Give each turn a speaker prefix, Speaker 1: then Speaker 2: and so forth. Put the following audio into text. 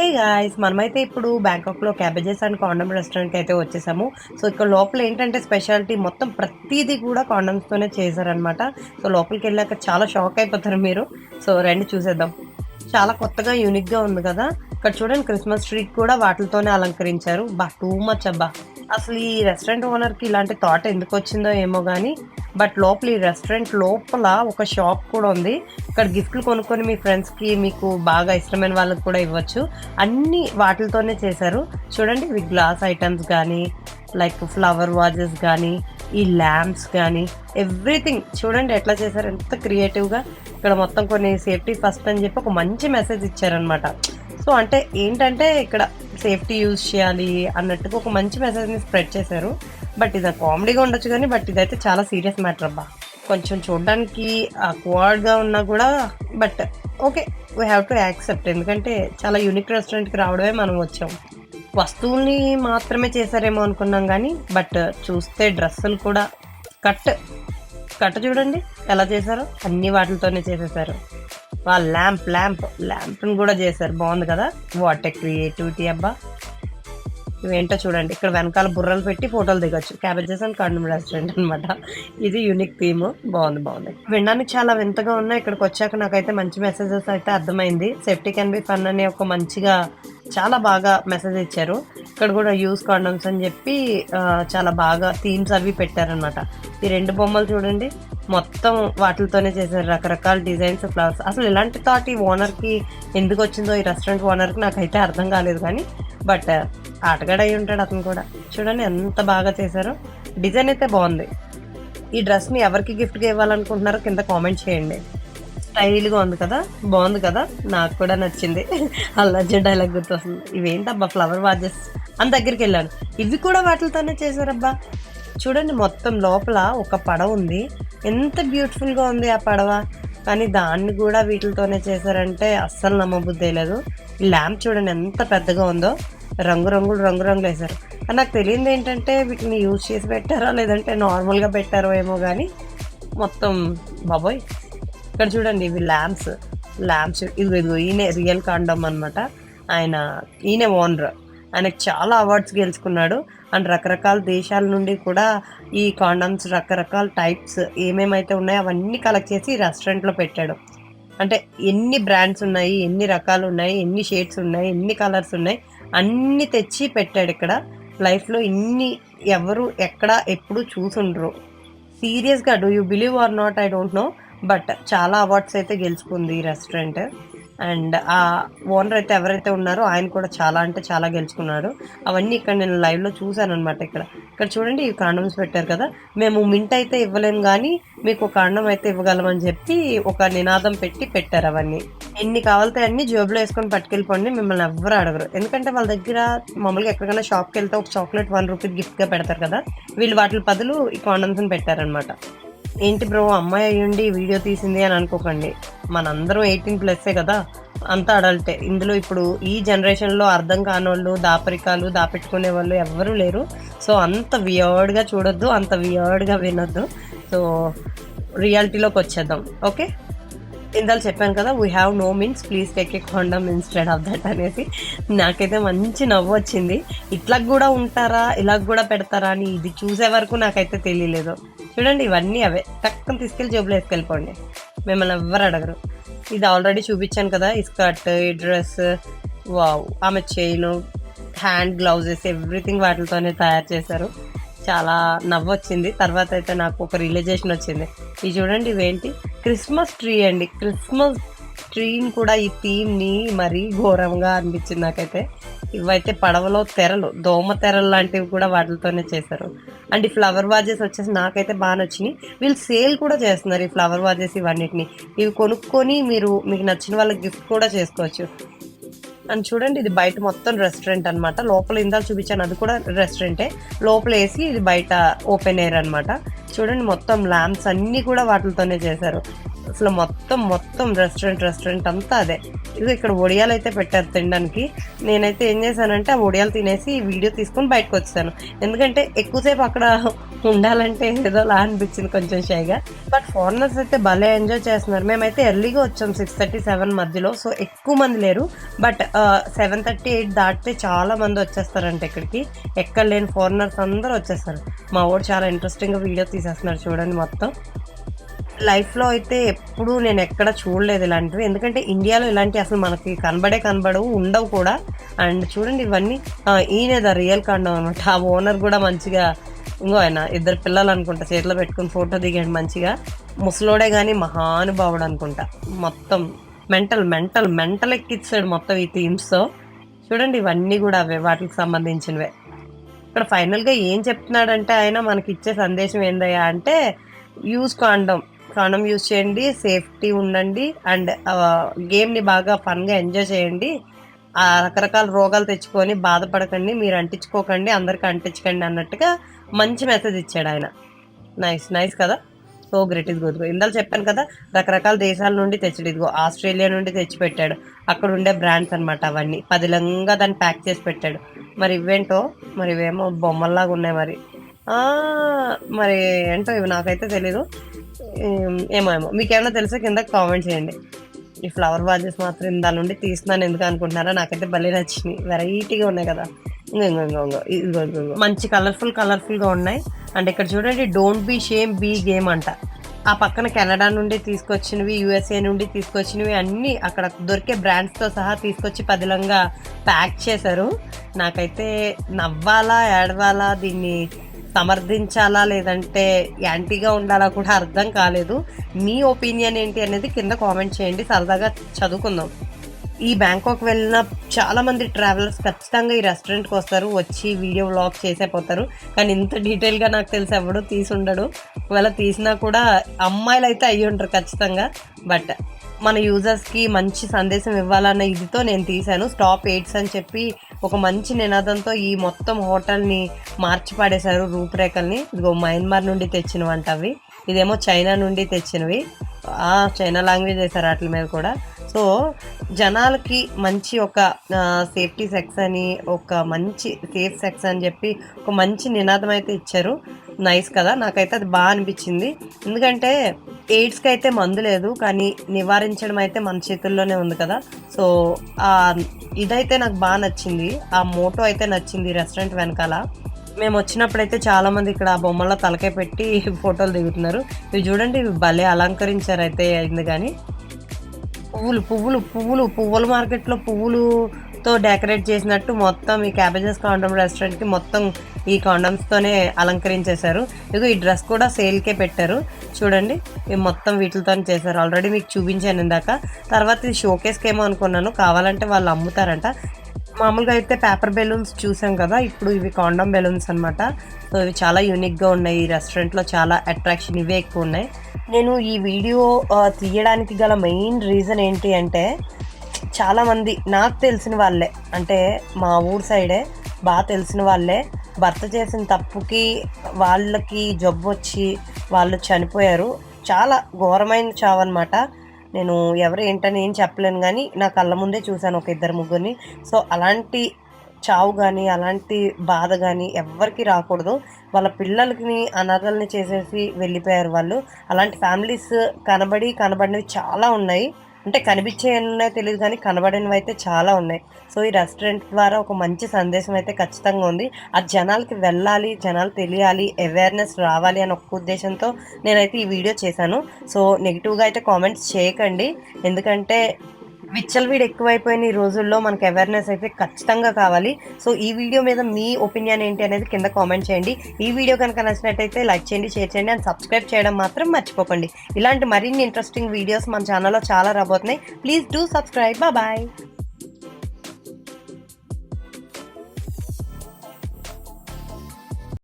Speaker 1: ఏ guys మనమైతే ఇప్పుడు బ్యాంకాక్లో cabbages and condom రెస్టారెంట్కి అయితే వచ్చేసాము. సో ఇక్కడ లోపల ఏంటంటే స్పెషాలిటీ మొత్తం ప్రతిదీ కూడా కాండమ్స్తోనే చేశారనమాట సో లోపలికి వెళ్ళాక చాలా షాక్ అయిపోతారు మీరు. సో రండి చూసేద్దాం. చాలా కొత్తగా యూనిక్గా ఉంది కదా. ఇక్కడ చూడండి క్రిస్మస్ ట్రీ కూడా వాటితోనే అలంకరించారు. బా టూ మచ్ అబ్బా. అసలు ఈ రెస్టారెంట్ ఓనర్కి ఇలాంటి థాట్ ఎందుకు వచ్చిందో ఏమో కానీ బట్ లోపల ఈ రెస్టారెంట్ లోపల ఒక షాప్ కూడా ఉంది. ఇక్కడ గిఫ్ట్లు కొనుక్కొని మీ ఫ్రెండ్స్కి మీకు బాగా ఇష్టమైన వాళ్ళకి కూడా ఇవ్వచ్చు. అన్ని వాటితోనే చేశారు. చూడండి ఇవి గ్లాస్ ఐటమ్స్ కానీ లైక్ ఫ్లవర్ వాజెస్ కానీ ఈ ల్యాంప్స్ కానీ ఎవ్రీథింగ్. చూడండి ఎట్లా చేశారు ఎంత క్రియేటివ్గా ఇక్కడ మొత్తం కొన్ని సేఫ్టీ ఫస్ట్ అని చెప్పి ఒక మంచి మెసేజ్ ఇచ్చారనమాట సో అంటే ఏంటంటే ఇక్కడ సేఫ్టీ యూజ్ చేయాలి అన్నట్టుగా ఒక మంచి మెసేజ్ని స్ప్రెడ్ చేశారు. బట్ ఇది కామెడీగా ఉండొచ్చు కానీ బట్ ఇదైతే చాలా సీరియస్ మ్యాటర్ అబ్బా. కొంచెం చూడడానికి గా ఉన్నా కూడా but okay we have to accept ఎందుకంటే చాలా యూనిక్ రెస్టారెంట్కి రావడమే మనం వచ్చాం. వస్తువుల్ని మాత్రమే చేశారేమో అనుకున్నాం కానీ బట్ చూస్తే డ్రెస్సులు కూడా కట్. కట్ చూడండి ఎలా చేశారు అన్ని వాటితోనే చేసేసారు. వాళ్ళ ల్యాంప్ ల్యాంప్ ల్యాంప్ని కూడా చేశారు. బాగుంది కదా? వాట్ క్రియేటివిటీ అబ్బా. ఇవేంటో చూడండి. ఇక్కడ వెనకాల బుర్రలు పెట్టి ఫోటోలు దిగొచ్చు. క్యాబేజెస్ అండ్ కండమ్ రెస్టారెంట్ అనమాట ఇది యూనిక్ థీమ్. బాగుంది బాగుంది. వినడానికి చాలా వింతగా ఉన్నాయి. ఇక్కడికి వచ్చాక నాకైతే మంచి మెసేజెస్ అయితే అర్థమైంది. సేఫ్టీ కెన్ బి ఫన్ అని ఒక మంచిగా చాలా బాగా మెసేజ్ ఇచ్చారు. ఇక్కడ కూడా యూస్ కాండమ్స్ అని చెప్పి చాలా బాగా థీమ్స్ అవి పెట్టారనమాట ఈ రెండు బొమ్మలు చూడండి. మొత్తం వాటితోనే చేశారు. రకరకాల డిజైన్స్ ఫ్లవర్స్ అసలు ఇలాంటి థాట్ ఈ ఓనర్కి ఎందుకు వచ్చిందో ఈ రెస్టారెంట్ ఓనర్కి నాకైతే అర్థం కాలేదు. కానీ బట్ ఆటగాడు అయి ఉంటాడు అతను కూడా. చూడండి ఎంత బాగా చేశారో. డిజైన్ అయితే బాగుంది. ఈ డ్రెస్ని ఎవరికి గిఫ్ట్గా ఇవ్వాలనుకుంటున్నారో కింద కామెంట్ చేయండి. స్టైల్గా ఉంది కదా బాగుంది కదా. నాకు కూడా నచ్చింది. అల్లర్జున్ డైలాగ్ గుర్తొస్తుంది. ఇవేంటబ్బా ఫ్లవర్ వాజెస్ అని దగ్గరికి వెళ్ళాను. ఇవి కూడా వాటితోనే చేశారబ్బా. చూడండి మొత్తం లోపల ఒక పడవ ఉంది. ఎంత బ్యూటిఫుల్గా ఉంది ఆ పడవ. కానీ దాన్ని కూడా వీటితోనే చేశారంటే అస్సలు నమ్మబుద్ధి లేదు. ఈ ల్యాంప్ చూడండి ఎంత పెద్దగా ఉందో. రంగు రంగులు వేశారు. నాకు తెలియదు ఏంటంటే వీటిని యూజ్ చేసి పెట్టారా? లేదంటే నార్మల్గా పెట్టారో ఏమో కానీ మొత్తం బాబోయ్. ఇక్కడ చూడండి ఇవి ల్యాంప్స్. ల్యాంప్స్ ఇదిగో ఇదిగో ఈయన రియల్ కాండమ్ అనమాట ఆయన ఈయన ఓనర్. ఆయనకు చాలా అవార్డ్స్ గెలుచుకున్నాడు. అండ్ రకరకాల దేశాల నుండి కూడా ఈ కాండమ్స్ రకరకాల టైప్స్ ఏమేమైతే ఉన్నాయో అవన్నీ కలెక్ట్ చేసి రెస్టారెంట్లో పెట్టాడు. అంటే ఎన్ని బ్రాండ్స్ ఉన్నాయి ఎన్ని రకాలు ఉన్నాయి ఎన్ని షేడ్స్ ఉన్నాయి ఎన్ని కలర్స్ ఉన్నాయి అన్ని తెచ్చి పెట్టాడు ఇక్కడ. లైఫ్లో ఇన్ని ఎవరు ఎక్కడ ఎప్పుడు చూసుండ్రు. సీరియస్గా do you believe or not I don't know but చాలా అవార్డ్స్ అయితే గెలుచుకుంది ఈ రెస్టారెంట్ అండ్ ఆ ఓనర్ అయితే ఎవరైతే ఉన్నారో ఆయన కూడా చాలా అంటే చాలా గెలుచుకున్నాడు. అవన్నీ ఇక్కడ నేను లైవ్లో చూశాను అనమాట ఇక్కడ. ఇక్కడ చూడండి ఈ కాండమ్స్ పెట్టారు కదా. మేము మింట్ అయితే ఇవ్వలేము కానీ మీకు కాండం అయితే ఇవ్వగలమని చెప్పి ఒక నినాదం పెట్టి పెట్టారు అవన్నీ. ఎన్ని కావాలితే అన్ని జేబులో వేసుకొని పట్టుకెళ్ళిపోండి మిమ్మల్ని ఎవ్వరు అడగరు. ఎందుకంటే వాళ్ళ దగ్గర మామూలుగా ఎక్కడికైనా షాప్కి వెళ్తే ఒక చాక్లెట్ వన్ రూపీ గిఫ్ట్గా పెడతారు కదా వీళ్ళు వాటి బదులు ఈ కాండమ్స్ని పెట్టారనమాట ఏంటి బ్రో అమ్మాయి అయ్యుండి వీడియో తీసింది అని అనుకోకండి. మనందరం ఎయిటీన్ ప్లస్సే కదా అంతా అడల్టే ఇందులో ఇప్పుడు ఈ జనరేషన్లో అర్థం కానోళ్ళు దాపరికాలు దాపెట్టుకునే వాళ్ళు ఎవ్వరూ లేరు. సో అంత వియర్డ్గా చూడొద్దు అంత వియర్డ్గా వినొద్దు. సో రియాలిటీలోకి వచ్చేద్దాం. ఓకే? ఇందాక చెప్పాను కదా we have no means please take a condom instead of that అనేసి. నాకైతే మంచి నవ్వు వచ్చింది. ఇట్లా కూడా ఉంటారా ఇలా కూడా పెడతారా అని ఇది చూసే వరకు నాకైతే తెలియలేదు. చూడండి ఇవన్నీ అవే. టక్కన తీసుకెళ్ళి జేబులో వేసుకెళ్ళిపోండి. మిమ్మల్ని ఎవ్వరు అడగరు. ఇది ఆల్రెడీ చూపించాను కదా ఈ స్కర్ట్ ఈ డ్రెస్ వావ్ ఆమె చైన్ హ్యాండ్ గ్లౌజెస్ ఎవ్రీథింగ్ వాటితోనే తయారు చేశారు. చాలా నవ్వు వచ్చింది తర్వాత అయితే నాకు ఒక రియలైజేషన్ వచ్చింది. ఇది చూడండి ఇవేంటి? క్రిస్మస్ ట్రీ అండి. క్రిస్మస్ ట్రీని కూడా ఈ థీమ్ని మరీ ఘోరంగా అనిపించింది నాకైతే. ఇవైతే పడవలో తెరలు దోమ తెరలు లాంటివి కూడా వాటితోనే చేశారు. అండ్ ఈ ఫ్లవర్ వాజెస్ వచ్చేసి నాకైతే బాగా నచ్చినాయి. వీళ్ళు సేల్ కూడా చేస్తున్నారు ఈ ఫ్లవర్ వాజెస్ ఇవన్నిటిని. ఇవి కొనుక్కొని మీరు మీకు నచ్చిన వాళ్ళకి గిఫ్ట్ కూడా చేసుకోవచ్చు. అండ్ చూడండి ఇది బయట మొత్తం రెస్టారెంట్ అన్నమాట. లోపల ఇందాక చూపించాను అది కూడా రెస్టారెంటే లోపల వేసి ఇది బయట ఓపెన్ ఎయిర్ అన్నమాట. చూడండి మొత్తం ల్యాంప్స్ అన్నీ కూడా వాటితోనే చేశారు. అసలు మొత్తం మొత్తం రెస్టారెంట్ రెస్టారెంట్ అంతా అదే. ఇది ఇక్కడ ఒడియాలు అయితే పెట్టారు తినడానికి. నేనైతే ఏం చేశానంటే ఆ ఒడియాలు తినేసి వీడియో తీసుకొని బయటకు వచ్చాను. ఎందుకంటే ఎక్కువసేపు అక్కడ ఉండాలంటే ఏదోలా అనిపించింది కొంచెం షైగా. బట్ ఫారినర్స్ అయితే భలే ఎంజాయ్ చేస్తున్నారు. మేమైతే ఎర్లీగా వచ్చాం సిక్స్ థర్టీ సెవెన్ మధ్యలో సో ఎక్కువ మంది లేరు. బట్ సెవెన్ థర్టీ ఎయిట్ దాటితే చాలా మంది వచ్చేస్తారంట ఇక్కడికి. ఎక్కడ లేని ఫారినర్స్ అందరూ వచ్చేస్తారు. మా వాడు చాలా ఇంట్రెస్టింగ్గా వీడియో తీసేస్తున్నారు చూడండి మొత్తం. లైఫ్లో అయితే ఎప్పుడూ నేను ఎక్కడ చూడలేదు ఇలాంటివి. ఎందుకంటే ఇండియాలో ఇలాంటివి అసలు మనకి కనబడే కనబడవు ఉండవు కూడా. అండ్ చూడండి ఇవన్నీ ఆ, ద రియల్ కాండం అనమాట ఆ ఓనర్ కూడా మంచిగా ఇంకో ఆయన ఇద్దరు పిల్లలు అనుకుంటా చేతిలో పెట్టుకుని ఫోటో దిగాడు మంచిగా. ముసలోడే కానీ మహానుభావుడు అనుకుంటా. మొత్తం మెంటల్ మెంటల్ మెంటల్ ఎక్కిచ్చాడు మొత్తం ఈ థీమ్స్తో చూడండి ఇవన్నీ కూడా అవే వాటికి సంబంధించినవే. ఇక్కడ ఫైనల్గా ఏం చెప్తున్నాడంటే ఆయన మనకి ఇచ్చే సందేశం ఏందయ్యా అంటే యూజ్ కాండం కాండం యూజ్ చేయండి సేఫ్టీ ఉండండి అండ్ గేమ్ని uh, బాగా ఫన్గా ఎంజాయ్ చేయండి. రకరకాల రోగాలు తెచ్చుకొని బాధపడకండి మీరు అంటించుకోకండి అందరికి అంటించకండి అన్నట్టుగా మంచి మెసేజ్ ఇచ్చాడు ఆయన. నైస్ నైస్ కదా? సో గ్రేట్ ఇది గుడ్ ఇందాక చెప్పాను కదా రకరకాల దేశాల నుండి తెచ్చాడు. ఇదిగో ఆస్ట్రేలియా నుండి తెచ్చిపెట్టాడు. అక్కడ ఉండే బ్రాండ్స్ అనమాట అవన్నీ. పదిలంగా దాన్ని ప్యాక్ చేసి పెట్టాడు. మరి ఇవేంటో? మరి ఇవేమో బొమ్మల్లాగా ఉన్నాయి మరి. మరి ఏంటో ఇవి నాకైతే తెలీదు. ఏమో ఏమో. మీకు తెలిసే? కింద కామెంట్ చేయండి. ఈ ఫ్లవర్ వాజెస్ మాత్రం ఇందా నుండి తీస్తున్నాను. ఎందుకు అనుకుంటున్నారా? నాకైతే భలే నచ్చినాయి వెరైటీగా ఉన్నాయి కదా. ఇదిగో మంచి కలర్ఫుల్ కలర్ఫుల్గా ఉన్నాయి. అండ్ ఇక్కడ చూడండి don't be shame be game అంట. ఆ పక్కన కెనడా నుండి తీసుకొచ్చినవి యూఎస్ఏ నుండి తీసుకొచ్చినవి అన్నీ అక్కడ దొరికే బ్రాండ్స్తో సహా తీసుకొచ్చి పదిలంగా ప్యాక్ చేశారు. నాకైతే నవ్వాలా ఏడవాలా దీన్ని సమర్థించాలా లేదంటే యాంటీగా ఉండాలా కూడా అర్థం కాలేదు. మీ ఒపీనియన్ ఏంటి అనేది కింద కామెంట్ చేయండి. సరదాగా చదువుకుందాం. ఈ బ్యాంకాక్ వెళ్ళిన చాలా మంది ట్రావెలర్స్ ఖచ్చితంగా ఈ రెస్టారెంట్కి వస్తారు. వచ్చి వీడియో వ్లాగ్ చేసేపోతారు. కానీ ఇంత డీటెయిల్గా నాకు తెలిసి ఎవడు తీసి ఉండడు. ఒకవేళ తీసినా కూడా అమ్మాయిలు అయితే అయ్యి ఉంటారు ఖచ్చితంగా. బట్ మన యూజర్స్కి మంచి సందేశం ఇవ్వాలన్న ఇదితో నేను తీశాను. స్టాప్ ఎయిడ్స్ అని చెప్పి ఒక మంచి నినాదంతో ఈ మొత్తం హోటల్ని మార్చి పాడేశారు రూపురేఖల్ని. ఇదిగో మయన్మార్ నుండి తెచ్చినవంట అవి. ఇదేమో చైనా నుండి తెచ్చినవి. చైనా లాంగ్వేజ్ వేశారు వాటి మీద కూడా. సో జనాలకి మంచి ఒక సేఫ్టీ సెక్స్ అని ఒక మంచి సేఫ్ సెక్స్ అని చెప్పి ఒక మంచి నినాదం అయితే ఇచ్చారు. నైస్ కదా. నాకైతే అది బాగా అనిపించింది. ఎందుకంటే ఎయిడ్స్కి అయితే మందు లేదు కానీ నివారించడం అయితే మన చేతుల్లోనే ఉంది కదా. సో ఆ ఇదైతే నాకు బాగా నచ్చింది. ఆ మోటో అయితే నచ్చింది రెస్టారెంట్ వెనకాల. మేము వచ్చినప్పుడైతే చాలామంది ఇక్కడ ఆ బొమ్మల్లో తలకాయ పెట్టి ఫోటోలు దిగుతున్నారు. ఇవి చూడండి ఇవి భలే అలంకరించారు అయితే అయింది కానీ. పువ్వులు పువ్వులు పువ్వులు పువ్వుల మార్కెట్లో పువ్వులు తో డెకరేట్ చేసినట్టు మొత్తం ఈ క్యాబేజెస్ కాండమ్ రెస్టారెంట్కి మొత్తం ఈ కాండమ్స్తోనే అలంకరించేశారు. ఇదిగో ఈ డ్రెస్ కూడా సేల్కే పెట్టారు. చూడండి ఇవి మొత్తం వీటితో చేశారు. ఆల్రెడీ మీకు చూపించాను ఇందాక. తర్వాత ఇది షోకేస్కి ఏమో అనుకున్నాను. కావాలంటే వాళ్ళు అమ్ముతారంట. మామూలుగా అయితే పేపర్ బెలూన్స్ చూసాం కదా ఇప్పుడు ఇవి కాండమ్ బెలూన్స్ అనమాట సో ఇవి చాలా యూనిక్గా ఉన్నాయి. ఈ రెస్టారెంట్లో చాలా అట్రాక్షన్ ఇవే ఎక్కువ ఉన్నాయి. నేను ఈ వీడియో తీయడానికి గల మెయిన్ రీజన్ ఏంటి అంటే చాలామంది నాకు తెలిసిన వాళ్ళే. అంటే మా ఊరు సైడే బాగా తెలిసిన వాళ్ళే. భర్త చేసిన తప్పుకి వాళ్ళకి జబ్బు వచ్చి వాళ్ళు చనిపోయారు. చాలా ఘోరమైన చావు అనమాట నేను ఎవరు ఏంటని ఏం చెప్పలేను కానీ నా కళ్ళ ముందే చూశాను ఒక ఇద్దరు ముగ్గురిని. సో అలాంటి చావు కానీ అలాంటి బాధ కానీ ఎవ్వరికి రాకూడదు. వాళ్ళ పిల్లలకి అనాథల్ని చేసేసి వెళ్ళిపోయారు వాళ్ళు. అలాంటి ఫ్యామిలీస్ కనబడి కనబడినవి చాలా ఉన్నాయి. అంటే కనిపించే ఉన్నాయో తెలియదు కానీ కనబడినవి అయితే చాలా ఉన్నాయి. సో ఈ రెస్టారెంట్ ద్వారా ఒక మంచి సందేశం అయితే ఖచ్చితంగా ఉంది. అది జనాలకి వెళ్ళాలి జనాలు తెలియాలి అవేర్నెస్ రావాలి అని ఒక్క ఉద్దేశంతో నేనైతే ఈ వీడియో చేశాను. సో నెగిటివ్గా అయితే కామెంట్స్ చేయకండి. ఎందుకంటే విచ్చలవీడు ఎక్కువైపోయిన ఈ రోజుల్లో మనకు అవేర్నెస్ అయితే ఖచ్చితంగా కావాలి. సో ఈ వీడియో మీద మీ ఒపీనియన్ ఏంటి అనేది కింద కామెంట్ చేయండి. ఈ వీడియో కనుక నచ్చినట్టయితే లైక్ చేయండి షేర్ చేయండి అండ్ సబ్స్క్రైబ్ చేయడం మాత్రం మర్చిపోకండి. ఇలాంటి మరిన్ని ఇంట్రెస్టింగ్ వీడియోస్ మన ఛానల్లో చాలా రాబోతున్నాయి. Please do subscribe bye